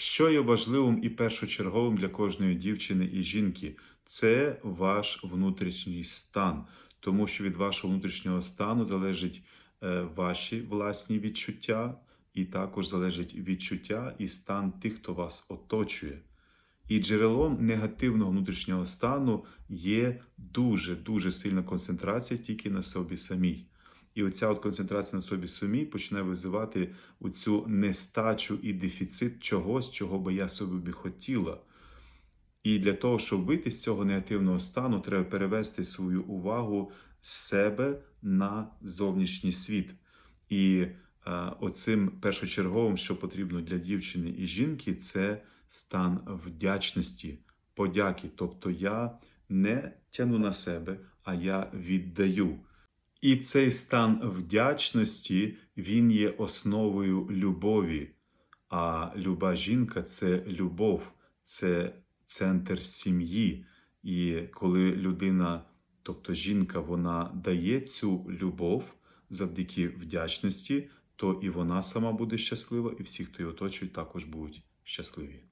Що є важливим і першочерговим для кожної дівчини і жінки? Це ваш внутрішній стан, тому що від вашого внутрішнього стану залежать е, ваші власні відчуття, і також залежить відчуття і стан тих, хто вас оточує. І джерелом негативного внутрішнього стану є дуже дуже сильна концентрація тільки на собі самій. І оця от концентрація на собі самій починає визивати оцю нестачу і дефіцит чогось, чого би я собі би хотіла. І для того, щоб вийти з цього негативного стану, треба перевести свою увагу з себе на зовнішній світ. І е, оцим першочерговим, що потрібно для дівчини і жінки, це стан вдячності, подяки. Тобто я не тяну на себе, а я віддаю. І цей стан вдячності він є основою любові. А люба жінка це любов, це центр сім'ї. І коли людина, тобто жінка, вона дає цю любов завдяки вдячності, то і вона сама буде щаслива, і всі, хто її оточують, також будуть щасливі.